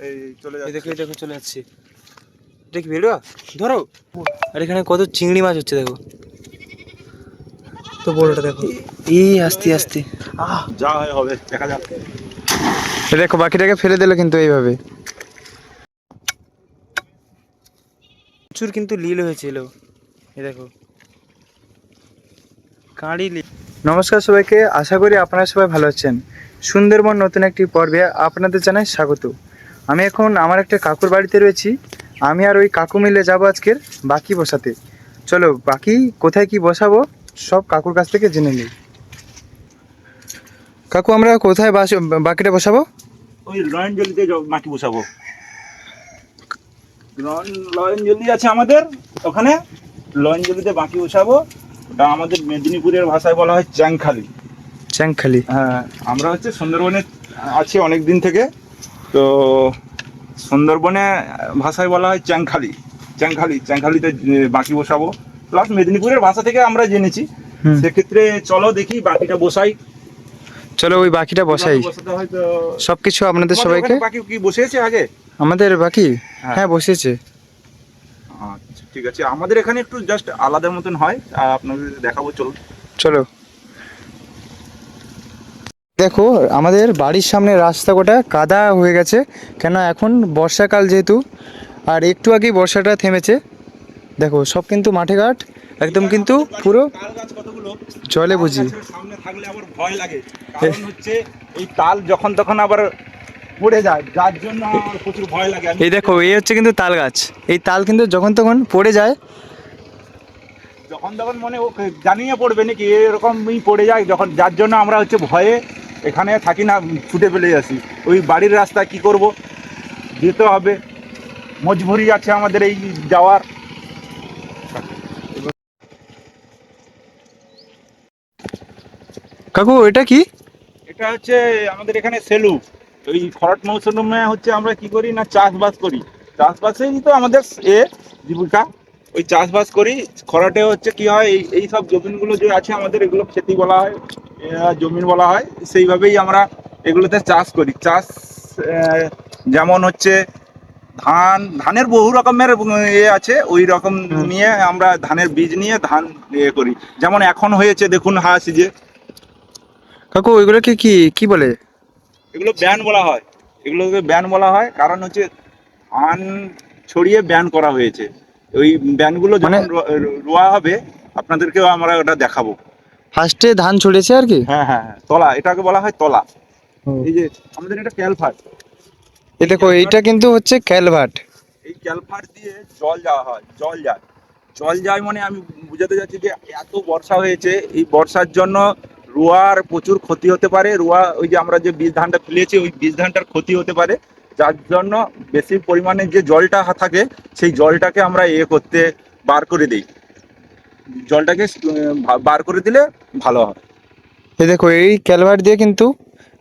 এই চলে এই যাচ্ছে দেখো এই দেখো চলে যাচ্ছে। এটা কি ভেড়ুয়া? ধরো। আর এখানে কত চিংড়ি মাছ হচ্ছে দেখো। তো বড়টা দেখো। এই আস্তে আস্তে। আহ যা হয় হবে দেখা যাক। এ দেখো বাকিটাকে ফেলে দিল কিন্তু এইভাবে। প্রচুর কিন্তু লীল হয়েছিল। এ দেখো। কাঁড়ি লীল। নমস্কার সবাইকে আশা করি আপনারা সবাই ভালো আছেন। সুন্দরবন নতুন একটি পর্বে আপনাদের জানাই স্বাগত। আমি এখন আমার একটা কাকুর বাড়িতে রয়েছি। আমি আর ওই কাকু মিলে যাব আজকের বাকি বসাতে। চলো বাকি কোথায় কি বসাবো সব কাকুর কাছ থেকে জেনে নিই। কাকু আমরা কোথায় বাকিটা বসাবো? ওই লয়ন জলিতে মাটি বসাবো। লয়ন- লয়ন জলি আছে আমাদের ওখানে। লয়ন জলিতে বাকি বসাবো। ওটা আমাদের মেদিনীপুরের ভাষায় বলা হয় চ্যাংখালি। চ্যাংখালি। হ্যাঁ আমরা হচ্ছে সুন্দরবনে আছি অনেক দিন থেকে। তো সুন্দরবনে ভাষায় বলা হয় চ্যাংখালি। চ্যাংখালি চ্যাংখালিতে বাকি বসাবো। প্লাস মেদিনীপুরের ভাষা থেকে আমরা জেনেছি। সেক্ষেত্রে চলো দেখি বাকিটা বসাই। চলো ওই বাকিটা বসাই। সবকিছু আপনাদের সবাইকে? বাকি কি বসেছে আগে? আমাদের বাকি? হ্যাঁ। হ্যাঁ বসেছে আচ্ছা ঠিক আছে। আমাদের এখানে একটু জাস্ট আলাদা মতন হয়। আর আপনাদের দেখাবো চলো চলো। দেখো আমাদের বাড়ির সামনে রাস্তা গোটা কাদা হয়ে গেছে। কেন এখন বর্ষাকাল যেহেতু আর একটু আগেই বর্ষাটা থেমেছে। দেখো সব কিন্তু মাঠে ঘাট একদম কিন্তু পুরো জলে বুঝি। থাকলে আবার ভয় লাগে হচ্ছে এই তাল যখন তখন আবার পড়ে যায় যার জন্য আমার প্রচুর ভয় লাগে। এই দেখো এই হচ্ছে কিন্তু তাল গাছ। এই তাল কিন্তু যখন তখন পড়ে যায়। যখন তখন মনে জানিয়ে পড়বে নাকি এরকমই পড়ে যায় যখন যার জন্য আমরা হচ্ছে ভয়ে এখানে থাকি না ছুটে ফেলে আসি ওই বাড়ির রাস্তা কি করব? যেতে হবে। মজবুরি আছে আমাদের এই যাওয়ার। কাকু এটা কি? এটা হচ্ছে আমাদের এখানে সেলু। ওই খরট মৌসুমে হচ্ছে আমরা কি করি না চাষবাস করি। চাষবাসেই তো আমাদের এ জীবিকা। ওই চাষবাস করি। খরাটে হচ্ছে কি হয় এই এই সব জমিনগুলো যে আছে আমাদের এগুলো খেতি বলা হয়। জমিন বলা হয় সেইভাবেই আমরা এগুলোতে চাষ করি। চাষ যেমন হচ্ছে ধান ধানের বহু রকমের ইয়ে আছে ওই রকম নিয়ে আমরা ধানের বীজ নিয়ে ধান ইয়ে করি। যেমন এখন হয়েছে দেখুন হাঁস যে। কাকু ওইগুলোকে কি কি বলে? এগুলো ব্যান বলা হয়। এগুলোকে ব্যান বলা হয় কারণ হচ্ছে ধান ছড়িয়ে ব্যান করা হয়েছে। ওই ব্যানগুলো যখন মানে- রো- রোয়া হবে আপনাদেরকেও আমরা ওটা দেখাবো। ফার্স্টে ধান ছড়িয়েছে আর কি? হ্যাঁ হ্যাঁ হ্যাঁ তলা এটাকে বলা হয় তলা। এই যে আমাদের এটা ক্যালফার এই দেখো এইটা কিন্তু হচ্ছে ক্যালভার্ট। এই ক্যালফার দিয়ে জল যাওয়া হয় জল যায়। জল যায় মানে আমি বুঝাতে যাচ্ছি যে এত বর্ষা হয়েছে এই বর্ষার জন্য রোয়ার প্রচুর ক্ষতি হতে পারে। রোয়া ওই যে আমরা যে বীজ ধানটা ফেলেছি ওই বীজ ধানটার ক্ষতি হতে পারে। যার জন্য বেশি পরিমাণে যে জলটা থাকে সেই জলটাকে আমরা এ করতে বার করে দিই। জলটাকে বার করে দিলে ভালো হয়। এই দেখো এই ক্যালভার্ট দিয়ে কিন্তু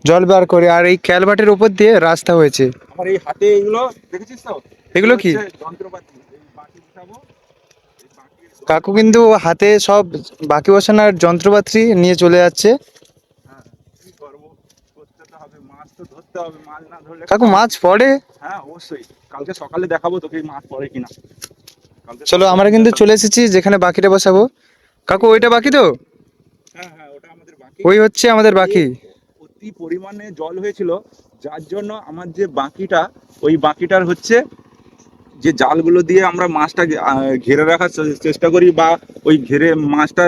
জল বার করে আর এই ক্যালভার্টের উপর দিয়ে রাস্তা হয়েছে। আমার এই হাতে এগুলো দেখেছিস তো? এগুলো কি? যন্ত্রপাতি। কাকু কিন্তু হাতে সব বাকি বসানোর যন্ত্রপাতি নিয়ে চলে যাচ্ছে। হ্যাঁ, কি করব? করতে তো হবে মাছ তো ধরতে হবে মাছ না ধরলে কাকু মাছ পড়ে? হ্যাঁ অবশ্যই। কালকে সকালে দেখাবো তোকে মাছ পড়ে কিনা। চলো আমরা কিন্তু চলে এসেছি যেখানে বাকিটা বসাবো। কাকু ওইটা বাকি তো? হ্যাঁ হ্যাঁ ওটা আমাদের বাকি। ওই হচ্ছে আমাদের বাকি। অতি পরিমাণে জল হয়েছিল যার জন্য আমার যে বাকিটা ওই বাকিটার হচ্ছে যে জালগুলো দিয়ে আমরা মাছটা ঘিরে রাখার চেষ্টা করি বা ওই ঘিরে মাছটা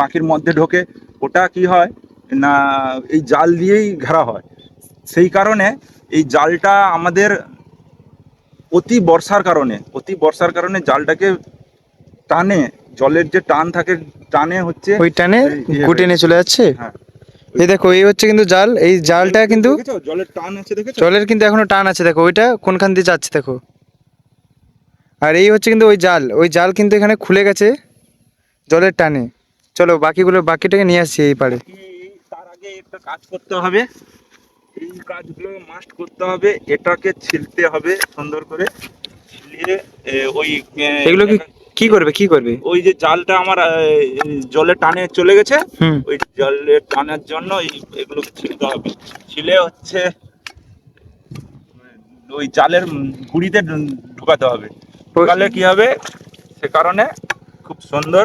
বাকির মধ্যে ঢোকে ওটা কি হয় না এই জাল দিয়েই ঘেরা হয়। সেই কারণে এই জালটা আমাদের অতি বর্ষার কারণে অতি বর্ষার কারণে জালটাকে টানে জলের যে টান থাকে টানে হচ্ছে ওই টানে ইয়ে গুটে নিয়ে চলে যাচ্ছে? হ্যাঁ। এই দেখো এই হচ্ছে কিন্তু জাল এই জালটা কিন্তু জলের টান আছে দেখেছ? জলের কিন্তু এখনও টান আছে দেখো ওইটা কোনখান দিয়ে যাচ্ছে দেখো। আর এই হচ্ছে কিন্তু ওই জাল ওই জাল কিন্তু এখানে খুলে গেছে জলের টানে। চলো বাকিগুলো বাকিটাকে নিয়ে আসছি এই পারে তার আগে একটা কাজ করতে হবে। এই কাজগুলো মাস্ট করতে হবে এটাকে ছিলতে হবে সুন্দর করে। ছিলিয়ে ওই এগুলো কি কি করবে কি করবে? ওই যে জালটা আমার জলে টানে চলে গেছে ওই জলের টানার জন্য এই এগুলোকে ছিলতে হবে। ছিলে হচ্ছে ওই জালের গুড়িতে ঢুকাতে হবে। ঢুকালে কি হবে? সে কারণে খুব সুন্দর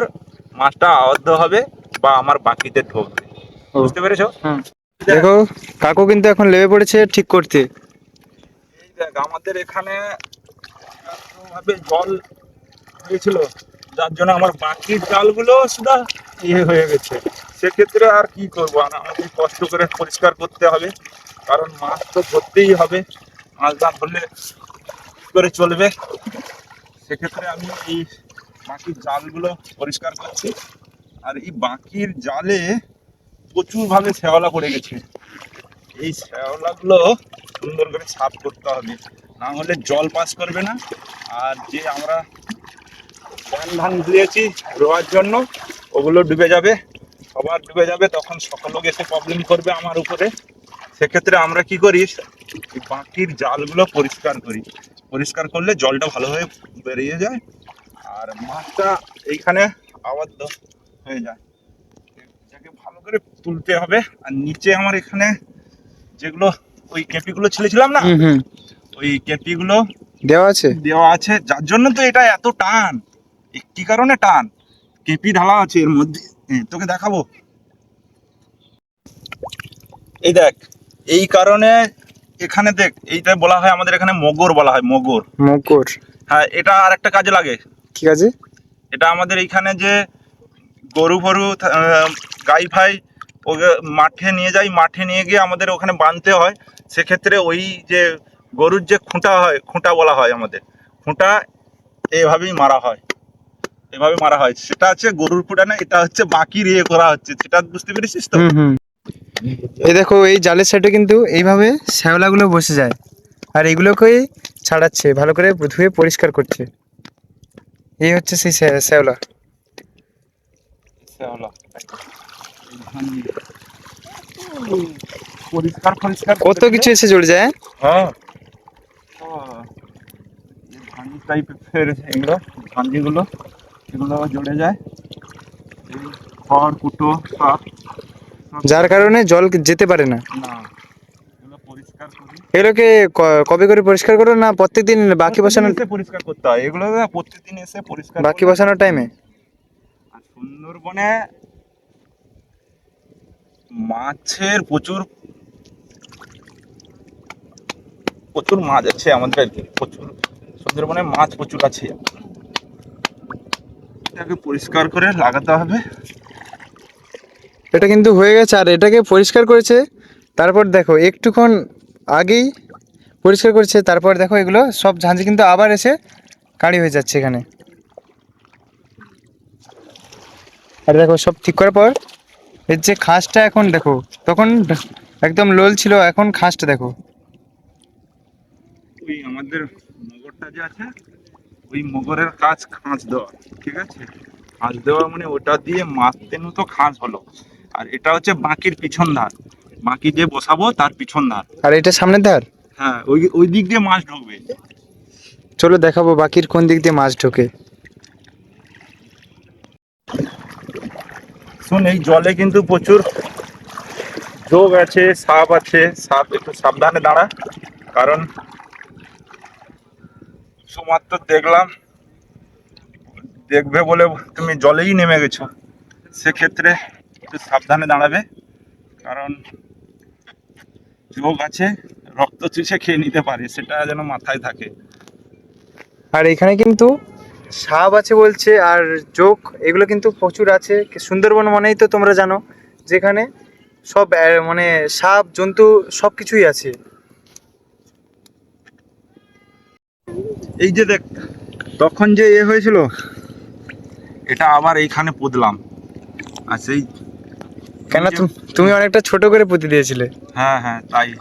মাছটা আবদ্ধ হবে বা আমার বাকিতে ঢুকবে। বুঝতে পেরেছ? দেখো কাকু কিন্তু এখন লেবে পড়েছে ঠিক করতে। এই দেখ আমাদের এখানে ভাবে জল হয়েছিল যার জন্য আমার বাকি জালগুলো সুদা ইয়ে হয়ে গেছে। সেক্ষেত্রে আর কি করব? আর আমাকে কষ্ট করে পরিষ্কার করতে হবে কারণ মাছ তো ধরতেই হবে। মাছ না ধরলে কি করে চলবে? সেক্ষেত্রে আমি এই বাকির জালগুলো পরিষ্কার করছি। আর এই বাকির জালে প্রচুরভাবে শ্যাওলা পড়ে গেছে। এই শ্যাওলাগুলো সুন্দর করে সাফ করতে হবে। না হলে জল পাস করবে না। আর যে আমরা ধান ধান দিয়েছি রোয়ার জন্য, ওগুলো ডুবে যাবে। সবার ডুবে যাবে, তখন সকল এসে প্রবলেম করবে আমার উপরে। সেক্ষেত্রে আমরা কি করি? বাকির জালগুলো পরিষ্কার করি। পরিষ্কার করলে জলটা ভালোভাবে বেরিয়ে যায়। আর মাছটা এইখানে আবদ্ধ হয়ে যায়। করে তুলতে হবে। আর নিচে আমার এখানে যেগুলো ওই কেপিগুলো ছেলেছিলাম না? ওই কেপিগুলো দেওয়া আছে? দেওয়া আছে। যার জন্য তো এটা এত টান। এ কি কারণে টান। কেপি ঢালা আছে এর মধ্যে। তোকে দেখাবো। এই দেখ এই কারণে এখানে দেখ এইটা বলা হয় আমাদের এখানে মগর বলা হয় মগর। মগর। হ্যাঁ এটা আর একটা কাজে লাগে। ঠিক আছে এটা আমাদের এইখানে যে গরু ফরু গাই ফাই ওকে মাঠে নিয়ে যাই মাঠে নিয়ে গিয়ে আমাদের ওখানে বাঁধতে হয়। সেক্ষেত্রে ওই যে গরুর যে খুঁটা হয় খুঁটা বলা হয় আমাদের খুঁটা এভাবেই মারা হয়। এভাবে মারা হয়। সেটা হচ্ছে গরুর খুঁটা না এটা হচ্ছে বাকির ইয়ে করা হচ্ছে। সেটা বুঝতে পেরেছিস তো? এই দেখো এই জালের সাইডে কিন্তু এইভাবে শ্যাওলাগুলো বসে যায়। আর এগুলোকেই ছাড়াচ্ছে ভালো করে ধুয়ে পরিষ্কার করছে। এই হচ্ছে সেই শ্যাওলা। শ্যাওলা। পরিষ্কার পরিষ্কার কত কিছু এসে জড়ে যায় হ্যাঁ? হ্যাঁ ভাঙি টাইপের এগুলো ভাঙিগুলো এগুলো জড়ে যায়। খড় কুটো সব যার কারণে জল যেতে পারে না। না এগুলো এগুলোকে ক- কবে করে পরিষ্কার করো না প্রত্যেকদিন বাকি বসানোর পরিষ্কার করতে হয়। এগুলো প্রত্যেকদিন এসে পরিষ্কার বাকি বসানোর টাইমে সুন্দরবনে মাছের প্রচুর প্রচুর মাছ আছে আমাদের আর কি, প্রচুর। সুন্দরবনে মাছ প্রচুর আছে। এটাকে পরিষ্কার করে লাগাতে হবে। এটা কিন্তু হয়ে গেছে আর এটাকে পরিষ্কার করেছে তারপর দেখো একটুক্ষণ আগেই পরিষ্কার করেছে তারপর দেখো এগুলো সব ঝাঁঝি কিন্তু আবার এসে কাঁড়ি হয়ে যাচ্ছে এখানে। আর দেখো সব ঠিক করার পর এর যে খাসটা এখন দেখো তখন একদম লোল ছিল এখন খাসটা দেখো। ওই আমাদের মগরটা যে আছে ওই মগরের কাজ খাঁচ দেওয়া ঠিক আছে? খাঁচ দেওয়া মানে ওটা দিয়ে মাছ তেনু তো খাঁচ হলো। আর এটা হচ্ছে বাঁকির পিছন ধার। বাঁকি যে বসাবো তার পিছন ধার। আর এটা সামনের ধার? হ্যাঁ ওই ওই দিক দিয়ে মাছ ঢুকবে। চলো দেখাবো বাকির কোন দিক দিয়ে মাছ ঢোকে। শোন এই জলে কিন্তু প্রচুর যোগ আছে, সাপ আছে। সাপ একটু সাবধানে দাঁড়া, কারণ সুমাত্র দেখলাম, দেখবে বলে তুমি জলেই নেমে গেছো। সেক্ষেত্রে একটু সাবধানে দাঁড়াবে, কারণ যোগ আছে, রক্ত চুষে খেয়ে নিতে পারে, সেটা যেন মাথায় থাকে। আর এখানে কিন্তু সাপ আছে বলছে আর জোক এগুলো কিন্তু প্রচুর আছে। সুন্দরবন মানেই তো তোমরা জানো যেখানে সব মানে সাপ জন্তু সব কিছুই আছে। এই যে দেখ তখন যে এ হয়েছিল এটা আবার এইখানে পুদলাম আর সেই কেন তুম- তুমি অনেকটা ছোট করে পুঁতে দিয়েছিলে। হ্যাঁ হ্যাঁ তাই।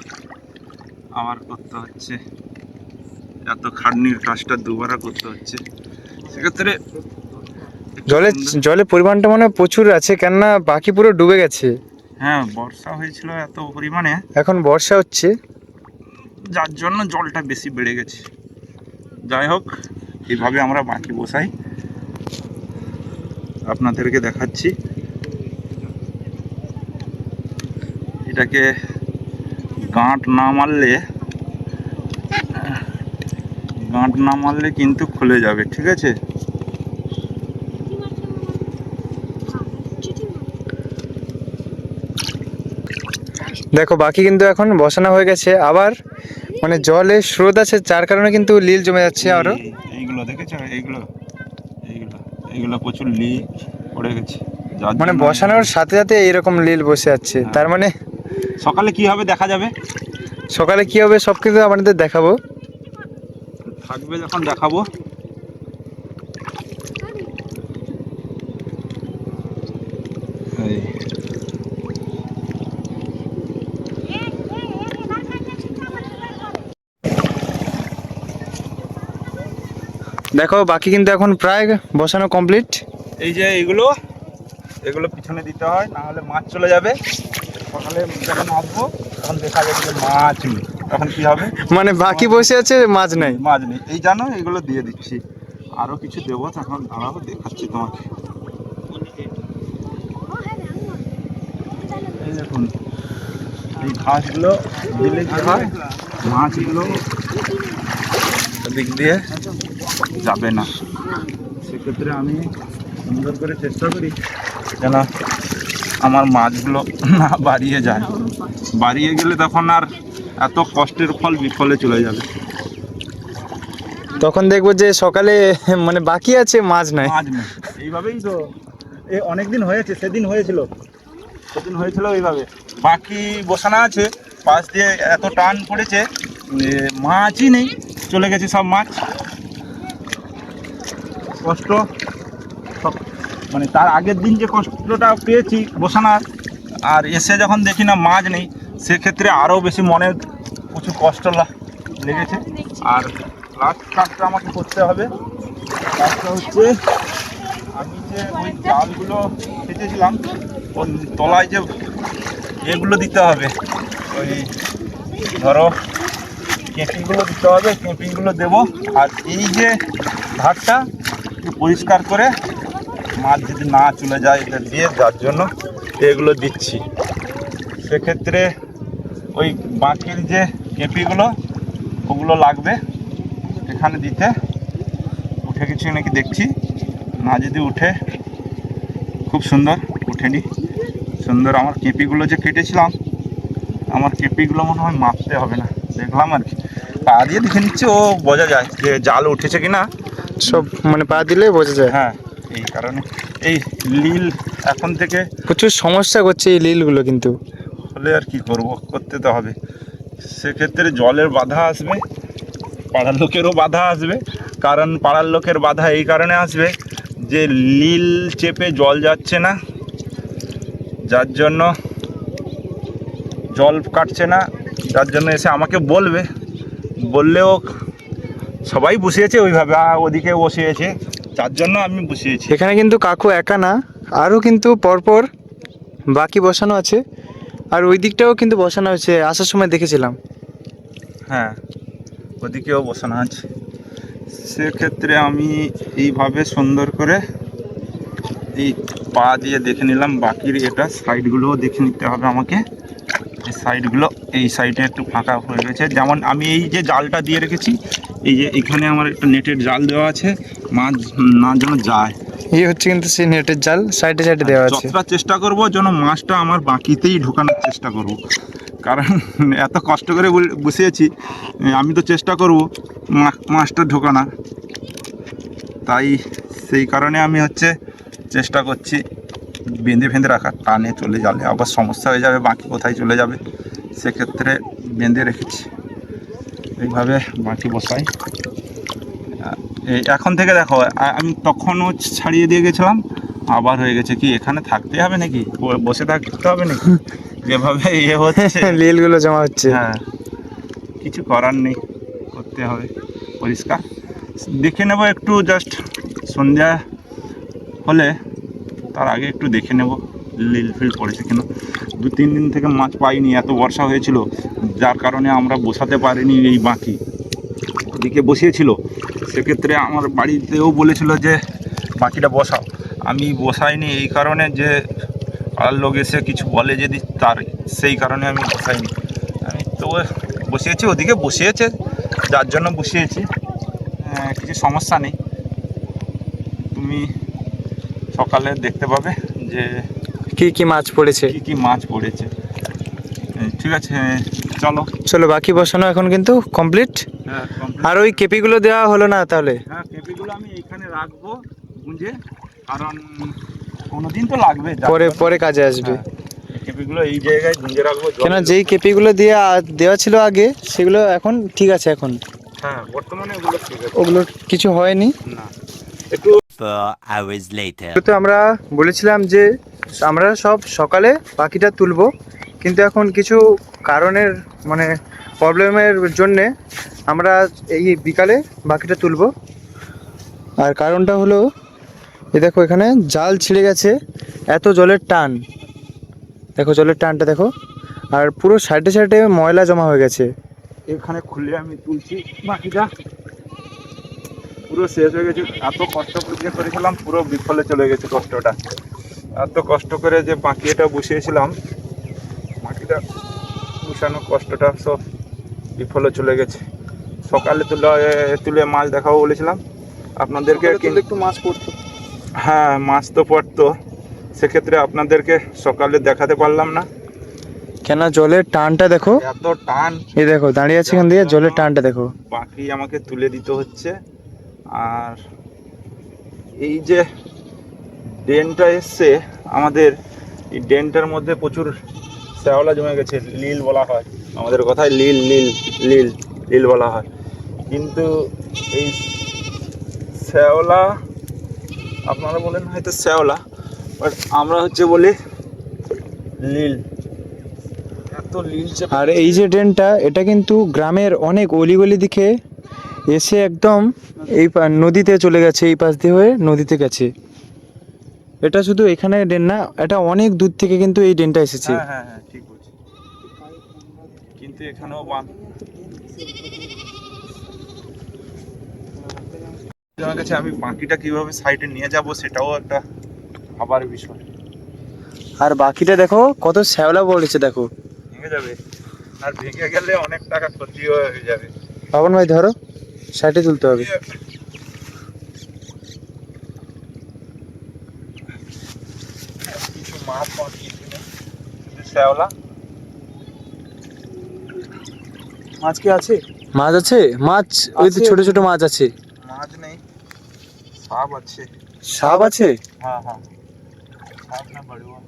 আমার করতে হচ্ছে। এত খাটনির কাজটা দুবারা করতে হচ্ছে। সেক্ষেত্রে একটু জলে সুন্দর- পরিমাণটা মানে প্রচুর আছে কেননা বাকি পুরো ডুবে গেছে। হ্যাঁ বর্ষা হয়েছিল এত পরিমাণে। এখন বর্ষা হচ্ছে। যার জন্য জলটা বেশি বেড়ে গেছে। যাই হোক এইভাবে আমরা বাকি বসাই। আপনাদেরকে দেখাচ্ছি। এটাকে গাঁট না মারলে গাঁট না মারলে কিন্তু খুলে যাবে ঠিক আছে? দেখো বাকি কিন্তু এখন বসানো হয়ে গেছে। আবার মানে জলে স্রোত আছে যার কারণে কিন্তু লীল জমে যাচ্ছে আরও। এইগুলো দেখেছ? এইগুলো এইগুলো এইগুলো প্রচুর লি পড়ে গেছে। মানে বসানোর সাথে সাথে এইরকম লীল বসে যাচ্ছে। তার মানে সকালে কি হবে দেখা যাবে? সকালে কি হবে সব কিছু আপনাদের দেখাবো। থাকবে যখন দেখাবো। দেখো বাকি কিন্তু এখন প্রায় বসানো কমপ্লিট এই যে এগুলো এগুলো পিছনে দিতে হয় না হলে মাছ চলে যাবে। সকালে যখন আসব তখন দেখা যাবে যে মাছ নেই। তখন কি হবে? মানে বাকি বসে আছে মাছ নাই। মাছ নেই। এই জানো এগুলো দিয়ে দিচ্ছি। আরও কিছু দেবো তখন দাঁড়াবো দেখাচ্ছি তোমাকে। এই দেখুন এই ঘাসগুলো দিলে কি হয়? মাছগুলো দিক দিয়ে যাবে না। সেক্ষেত্রে আমি সুন্দর করে চেষ্টা করি যেন আমার মাছগুলো না বাড়িয়ে যায়। বাড়িয়ে গেলে তখন আর এত কষ্টের ফল বিফলে চলে যাবে। তখন দেখব যে সকালে মানে বাকি আছে মাছ নাই। এইভাবেই তো। এ অনেক দিন হয়েছে সেদিন হয়েছিল। সেদিন হয়েছিল এইভাবে। বাকি বসানো আছে পাশ দিয়ে এত টান পড়েছে মাছই নেই চলে গেছে সব মাছ। কষ্ট। সব মানে তার আগের দিন যে কষ্টটা পেয়েছি বসানার আর এসে যখন দেখি না মাছ নেই সেক্ষেত্রে আরও বেশি মনে প্রচুর কষ্ট লেগেছে। আর লাস্ট কাজটা আমাকে করতে হবে। কাজটা হচ্ছে আমি যে ওই জালগুলো খেতেছিলাম ওর তলায় যে এগুলো দিতে হবে, ওই ধরো কেঁপিগুলো দিতে হবে, কেঁপিগুলো দেবো। আর এই যে ধারটা পরিষ্কার করে মাছ যদি না চলে যায় এটা দিয়ে যার জন্য এগুলো দিচ্ছি। সেক্ষেত্রে ওই বাকির যে কেঁপিগুলো ওগুলো লাগবে এখানে দিতে। উঠে কিছু নাকি দেখছি। না যদি উঠে খুব সুন্দর উঠেনি। সুন্দর আমার কেঁপিগুলো যে কেটেছিলাম আমার কেঁপিগুলো মনে হয় মাপতে হবে না। দেখলাম আর কি। পা দিয়ে দেখে নিচ্ছে ও বোঝা যায় যে জাল উঠেছে কি না সব মানে পা দিলে বোঝা যায়। হ্যাঁ এই কারণে। এই লীল এখন থেকে প্রচুর সমস্যা করছে এই লীলগুলো কিন্তু। হলে আর কি করব, করতে তো হবে। সেক্ষেত্রে জলের বাধা আসবে, পাড়ার লোকেরও বাধা আসবে, কারণ পাড়ার লোকের বাধা এই কারণে আসবে যে লীল চেপে জল যাচ্ছে না, যার জন্য জল কাটছে না, যার জন্য এসে আমাকে বলবে। বললেও সবাই বসিয়েছে ওইভাবে ওদিকে বসিয়েছে, যার জন্য আমি বসিয়েছি। এখানে কিন্তু কাকু একা না, আরও কিন্তু পরপর বাকি বসানো আছে। আর ওই দিকটাও কিন্তু বসানো হয়েছে, আসার সময় দেখেছিলাম। হ্যাঁ ওদিকেও বসানো আছে। সেক্ষেত্রে আমি এইভাবে সুন্দর করে এই পা দিয়ে দেখে নিলাম, বাকির এটা সাইডগুলোও দেখে নিতে হবে আমাকে। সাইডগুলো, এই সাইডে একটু ফাঁকা হয়ে গেছে। যেমন আমি এই যে জালটা দিয়ে রেখেছি, এই যে এখানে আমার একটা নেটের জাল দেওয়া আছে মাছ না যেন যায়। এই হচ্ছে কিন্তু সেই নেটের জাল সাইডে সাইডে দেওয়া আছে। যতটা চেষ্টা করব যেন মাছটা আমার বাকিতেই ঢোকানোর চেষ্টা করব। কারণ এত কষ্ট করে বসিয়েছি আমি তো চেষ্টা করব মাছটা ঢোকানোর। তাই সেই কারণে আমি হচ্ছে চেষ্টা করছি বেঁধে বেঁধে রাখার টানে চলে যাবে আবার সমস্যা হয়ে যাবে বাকি কোথায় চলে যাবে সেক্ষেত্রে বেঁধে রেখেছি। এইভাবে বাকি বসাই। এখন থেকে দেখো আমি তখনও ছাড়িয়ে দিয়ে গেছিলাম আবার হয়ে গেছে কি এখানে থাকতে হবে নাকি? বসে থাকতে হবে নাকি? যেভাবে ইয়ে হচ্ছে। লীলগুলো জমা হচ্ছে। হ্যাঁ। কিছু করার নেই করতে হবে পরিষ্কার। দেখে নেব একটু জাস্ট সন্ধ্যা হলে তার আগে একটু দেখে নেব লিল ফিল পড়েছে কিনা। দু তিন দিন থেকে মাছ পাইনি এত বর্ষা হয়েছিল যার কারণে আমরা বসাতে পারিনি এই বাকি। ওদিকে বসিয়েছিল সেক্ষেত্রে আমার বাড়িতেও বলেছিল যে বাকিটা বসাও। আমি বসাইনি এই কারণে যে পাড়ার লোক এসে কিছু বলে যদি তার সেই কারণে আমি বসাইনি। আমি তো বসিয়েছি ওদিকে বসিয়েছে যার জন্য বসিয়েছি। কিছু সমস্যা নেই। তুমি সকালে দেখতে পাবে যে কি কি মাছ পড়েছে? কি কি মাছ পড়েছে। ঠিক আছে চলো। চলো বাকি বসানো এখন কিন্তু কমপ্লিট। হ্যাঁ আর ওই কেপিগুলো দেওয়া হলো না তাহলে? হ্যাঁ পেঁপেগুলো আমি এইখানে রাখব গুঁজে কারণ কোনোদিন তো লাগবে পরে পরে কাজে আসবে। হ্যাঁ, কেপিগুলো এই জায়গায় গুঁজে রাখব কেন যেই কেপিগুলো দিয়ে দেওয়া ছিল আগে সেগুলো এখন ঠিক আছে এখন? হ্যাঁ বর্তমানে ওগুলো ঠিক আছে। ওগুলো কিছু হয়নি? না। একটু. তো আমরা বলেছিলাম যে আমরা সব সকালে পাখিটা তুলবো কিন্তু এখন কিছু কারণের মানে প্রবলেমের জন্যে আমরা এই বিকালে বাকিটা তুলব। আর কারণটা হলো, এই দেখো এখানে জাল ছিঁড়ে গেছে, এত জলের টান। দেখো জলের টানটা দেখো, আর পুরো সাইডে সাইডে ময়লা জমা হয়ে গেছে। এখানে খুলে আমি তুলছি, বাকিটা পুরো শেষ হয়ে গেছে। এত কষ্ট করে করেছিলাম, পুরো বিফলে চলে গেছে কষ্টটা। এত কষ্ট করে যে বাকি এটা বসিয়েছিলাম, বাকিটা বসানো কষ্টটা সব বিফলে চলে গেছে। সকালে তুলে তুলে মাছ দেখাবো বলেছিলাম। আপনাদেরকে কিন্তু একটু মাছ পড়তো। হ্যাঁ মাছ তো পড়তো। সেক্ষেত্রে আপনাদেরকে সকালে দেখাতে পারলাম না। কেন? জলের টানটা দেখো। এত টান। এই দেখো দাঁড়িয়ে আছে এখান দিয়ে জলের টানটা দেখো। বাকি আমাকে তুলে দিতে হচ্ছে। আর এই যে ড্রেনটা এসছে আমাদের এই ড্রেনটার মধ্যে প্রচুর শ্যাওলা জমে গেছে লীল বলা হয়। আমাদের কথায় লীল লীল লীল লীল বলা হয়। কিন্তু এই শ্যাওলা আপনারা বলেন হয়তো শ্যাওলা বাট আমরা হচ্ছে বলি লীল। এত লীল আর এই যে ড্রেনটা এটা কিন্তু গ্রামের অনেক অলিগলি দিকে এসে একদম এই নদীতে চলে গেছে এই পাশ দিয়ে হয়ে নদীতে গেছে। এটা শুধু এখানে ড্রেন না এটা অনেক দূর থেকে কিন্তু এই ড্রেনটা এসেছে। হ্যাঁ হ্যাঁ হ্যাঁ ঠিক কিন্তু এখানেও বান আমার কাছে আমি বাকিটা কীভাবে সাইডে নিয়ে যাব সেটাও একটা ভাবার বিষয়। আর বাকিটা দেখো কত শ্যাওলা পড়েছে দেখো। ভেঙে যাবে। আর ভেঙে গেলে অনেক টাকা ক্ষতি হয়ে যাবে। পাবন ভাই ধরো সাইডে তুলতে হবে। কিছু মাছ শ্যাওলা। মাছ কি আছে? মাছ আছে? মাছ ওই তো। ছোট ছোট মাছ আছে। মাছ নেই সাপ আছে। সাপ আছে? হ্যাঁ হ্যাঁ। সাপ না বড়ুয়া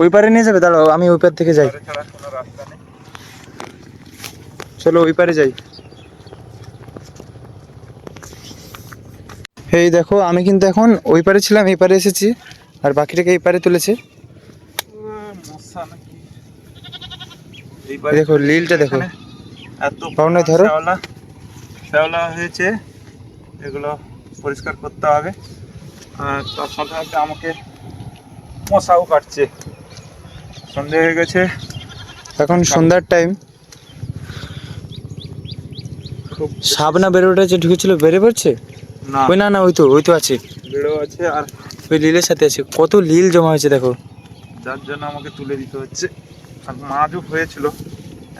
ওই পারে নিয়ে যাবে দাঁড়াও আমি ওই পার থেকে যাই। চলো ওই পারে যাই। এই দেখো আমি কিন্তু এখন ওই পারে ছিলাম এই পারে এসেছি আর বাকিটাকে এই পারে তুলেছে মশা নাকি এই দেখো লীলটা দেখো। এখানে এত পাওনা ধরো। শ্যাওলা হয়েছে এগুলো পরিষ্কার করতে হবে। আর তার সাথে সাথে আমাকে মশাও কাটছে। সন্ধে হয়ে গেছে। এখন সন্ধ্যার টাইম খুব সাপ না বেড়ে উঠেছে ঢুকেছিল বেড়ে পড়ছে? না। ওই না না ওই তো ওই তো আছে। বেড়েও আছে আর ওই লীলের সাথে আছে। কত লীল জমা হয়েছে দেখো। যার জন্য আমাকে তুলে দিতে হচ্ছে। মাছও হয়েছিল।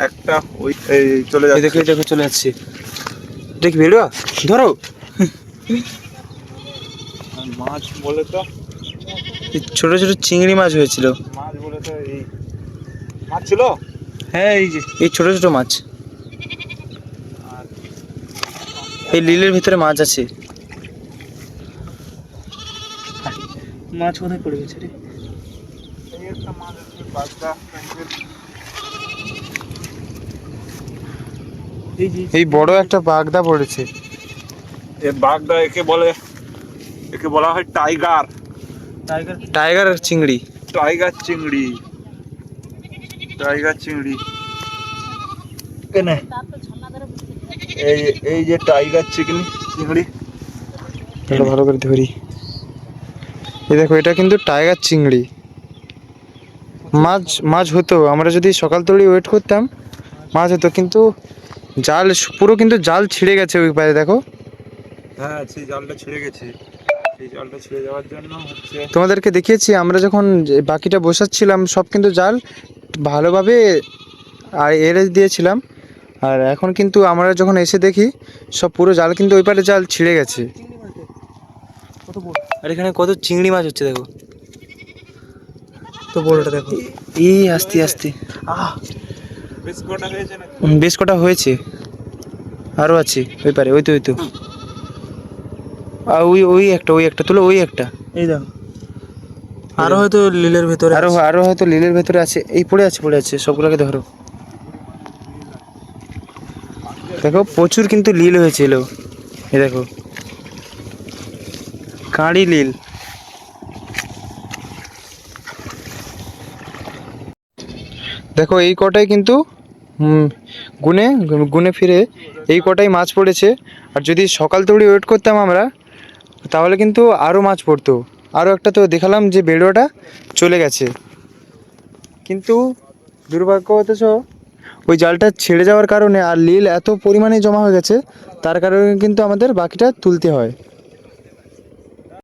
একটা ওই এই চলে দেখো যাচ্ছে। এই দেখো চলে যাচ্ছে। এটা কি ধরো। মাছ বলে তো এই ছোট ছোট চিংড়ি মাছ হয়েছিল। মাছ বলে তো এই মাছ ছিল? হ্যাঁ এই যে এই ছোট ছোট মাছ। আর এই লীলের ভিতরে মাছ আছে। মাছ কোথায় পড়ে গেছে রে? একটা মাছ আছে বাগদা এই এই বড় একটা বাগদা পড়েছে। এ বাগদা একে বলে একে বলা হয় টাইগার। টাইগার। টাইগার চিংড়ি। টাইগার চিংড়ি। টাইগার চিংড়ি। কেনে? এই এই যে টাইগার চিংড়ি চিংড়ি। এটা ভালো করে ধরি। এই দেখো এটা কিন্তু টাইগার চিংড়ি। মাছ মাছ হতো। আমরা যদি সকাল তড়ি ওয়েট করতাম মাছ হতো। কিন্তু জাল পুরো কিন্তু জাল ছিঁড়ে গেছে ওই পারে দেখো। হ্যাঁ সেই জালটা ছিঁড়ে গেছে। সেই জালটা ছিঁড়ে যাওয়ার জন্য হচ্ছে তোমাদেরকে দেখিয়েছি আমরা যখন বাকিটা বসাচ্ছিলাম সব কিন্তু জাল ভালোভাবে আর এড়ে দিয়েছিলাম। আর এখন কিন্তু আমরা যখন এসে দেখি সব পুরো জাল কিন্তু ওই পারে জাল ছিঁড়ে গেছে। আর এখানে কত চিংড়ি মাছ হচ্ছে দেখো। বড়টা দেখো। এই আস্তে আস্তে। বেশ কটা হয়েছে। আরও আছে ওই পারে ওই তো ওই তো। আর ওই ওই একটা ওই একটা তুলো ওই একটা। এই দেখো। আরও হয়তো লিলের ভেতরে আরও আরও হয়তো লিলের ভেতরে আছে। এই পড়ে আছে পড়ে আছে সবগুলোকে ধরো। দেখো প্রচুর কিন্তু লীল হয়েছিল। এই দেখো। কাঁড়ি লীল। দেখো, এই কটাই কিন্তু গুনে গুনে ফিরে এই কটাই মাছ পড়েছে। আর যদি সকাল তড়ি ওয়েট করতাম আমরা, তাহলে কিন্তু আরও মাছ পড়তো। আরও একটা তো দেখালাম যে বেড়োটা চলে গেছে। কিন্তু দুর্ভাগ্য দুর্ভাগ্যবশত ওই জালটা ছেড়ে যাওয়ার কারণে আর লীল এত পরিমাণে জমা হয়ে গেছে, তার কারণে কিন্তু আমাদের বাকিটা তুলতে হয়।